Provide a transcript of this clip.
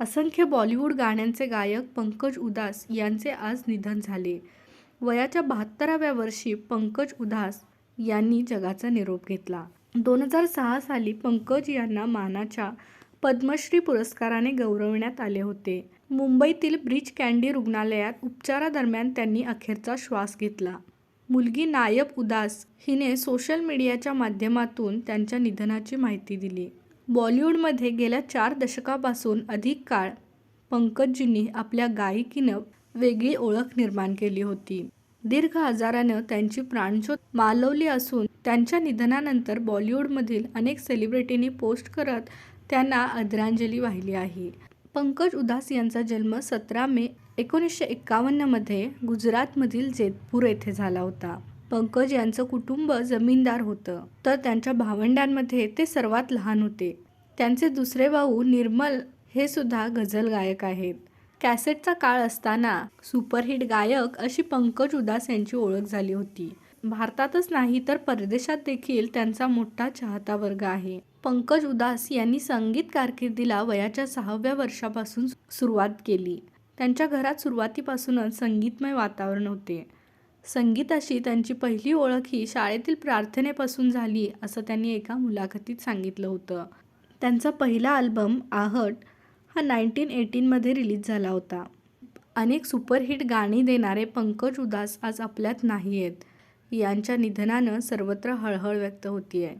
असंख्य बॉलिवूड गाण्यांचे गायक पंकज उदास यांचे आज निधन झाले. वयाच्या बहात्तराव्या वर्षी पंकज उदास यांनी जगाचा निरोप घेतला. दोन हजार सहा साली पंकज यांना मानाच्या पद्मश्री पुरस्काराने गौरविण्यात आले होते. मुंबईतील ब्रिज कँडी रुग्णालयात उपचारादरम्यान त्यांनी अखेरचा श्वास घेतला. मुलगी नायब उदास हिने सोशल मीडियाच्या माध्यमातून त्यांच्या निधनाची माहिती दिली. बॉलिवूडमध्ये गेल्या चार दशकापासून अधिक काळ पंकजजींनी आपल्या गायकीनं वेगळी ओळख निर्माण केली होती. दीर्घ आजारानं त्यांची प्राणज्योत मालवली असून त्यांच्या निधनानंतर बॉलिवूडमधील अनेक सेलिब्रिटींनी पोस्ट करत त्यांना आदरांजली वाहिली आहे. पंकज उदास यांचा जन्म सतरा मे एकोणीसशे एक्कावन्नमध्ये गुजरातमधील जेतपूर येथे झाला होता. पंकज यांचं कुटुंब जमीनदार होतं, तर त्यांच्या भावंडांमध्ये ते सर्वात लहान होते. त्यांचे दुसरे भाऊ निर्मल हे सुद्धा गझल गायक आहेत. कॅसेटचा काळ असताना सुपरहिट गायक अशी पंकज उदास यांची ओळख झाली होती. भारतातच नाही तर परदेशात देखील त्यांचा मोठा चाहता वर्ग आहे. पंकज उदास यांनी संगीत कारकिर्दीला वयाच्या सहाव्या वर्षापासून सुरुवात केली. त्यांच्या घरात सुरुवातीपासूनच संगीतमय वातावरण होते. संगीताशी त्यांची पहिली ओळख ही शाळेतील प्रार्थनेपासून झाली असं त्यांनी एका मुलाखतीत सांगितलं होतं. त्यांचा पहिला अल्बम आहट हा नाईन्टीन एटीनमध्ये रिलीज झाला होता. अनेक सुपरहिट गाणी देणारे पंकज उदास आज आपल्यात नाही आहेत यांच्या निधनानं सर्वत्र हळहळ व्यक्त होतेय.